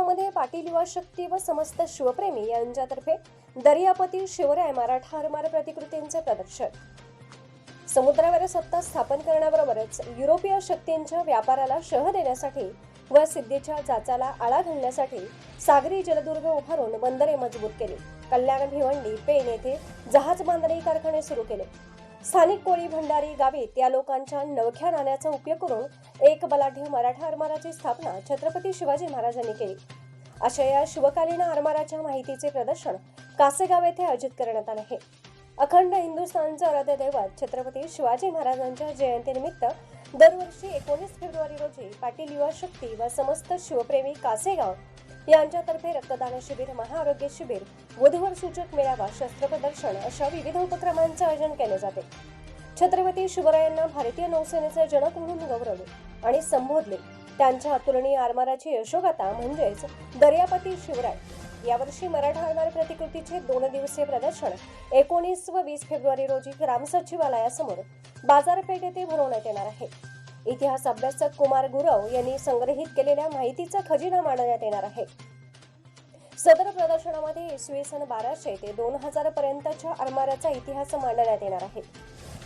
पाटील युवा शक्ती व समस्त शिवप्रेमी यांच्यातर्फे दर्यापती शिवराय मराठा हरमार प्रतिकृतींचे प्रदर्शन. समुद्रावर सत्ता स्थापन करण्याबरोबरच युरोपीय शक्तींच्या व्यापाराला शह देण्यासाठी व सिद्धीच्या जाचाला आळा घालण्यासाठी सागरी जलदुर्ग उभारून बंदरे मजबूत केली. कल्याण भिवंडी पेन येथे जहाज बांधणी कारखाने सुरू केले. स्थानिक कोळी भंडारी गावीत या लोकांच्या नवख्या नाण्याचा उपयोग करून एक बलाढ्य मराठा आरमाराची स्थापना छत्रपती शिवाजी महाराजांनी केली. अशा या शिवकालीन आरमाराच्या माहितीचे प्रदर्शन कासेगाव येथे आयोजित करण्यात आले आहे. अखंड हिंदुस्थानचं आराध्य दैवत छत्रपती शिवाजी महाराजांच्या जयंतीनिमित्त दरवर्षी एकोणीस फेब्रुवारी रोजी पाटील युवा शक्ती व समस्त शिवप्रेमी कासेगाव यांच्यातर्फे रक्तदान शिबिर महाआरोग्य शिबिर वधूवर सूचक मेळावा शस्त्र प्रदर्शन अशा विविध उपक्रमांचे आयोजन केले जाते. छत्रपती शिवरायांना भारतीय नौसेनेचे जनक म्हणून गौरवले आणि संबोधले. त्यांच्या अतुलनीय आरमाराची यशोगाथा म्हणजेच दर्यापती शिवराय. यावर्षी मराठा आरमार प्रतिकृतीचे दोन दिवसीय प्रदर्शन एकोणीस व वीस फेब्रुवारी रोजी ग्राम सचिवालयासमोर बाजारपेठ येथे भरवण्यात येणार आहे. इतिहास अभ्यासक कुमार गुरव यांनी संग्रहित केलेल्या माहितीचा खजिना मांडण्यात येणार आहे. सदर प्रदर्शनामध्ये इसवी सन बाराशे ते दोन हजार पर्यंतच्या आरमाराचा इतिहास मांडण्यात येणार आहे.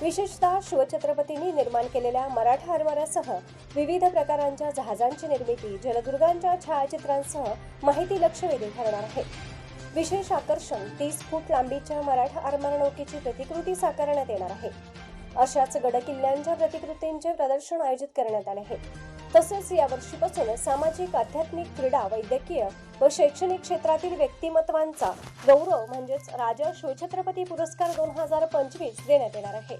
विशेषतः शिवछत्रपतींनी निर्माण केलेल्या मराठा आरमारासह विविध प्रकारांच्या जहाजांची निर्मिती जलदुर्गांच्या छायाचित्रांसह माहिती लक्षवेधी ठरणार आहे. विशेष आकर्षण तीस फूट लांबीच्या मराठा आरमार नौकेची प्रतिकृती साकारण्यात येणार आहे. अशाच गडकिल्ल्यांच्या प्रतिकृतींचे प्रदर्शन आयोजित करण्यात आले आहे. तसेच यावर्षीपासून सामाजिक आध्यात्मिक क्रीडा वैद्यकीय व शैक्षणिक क्षेत्रातील व्यक्तिमत्वांचा गौरव म्हणजेच राजा शिवछत्रपती पुरस्कार दोन हजार पंचवीस देण्यात येणार आहे.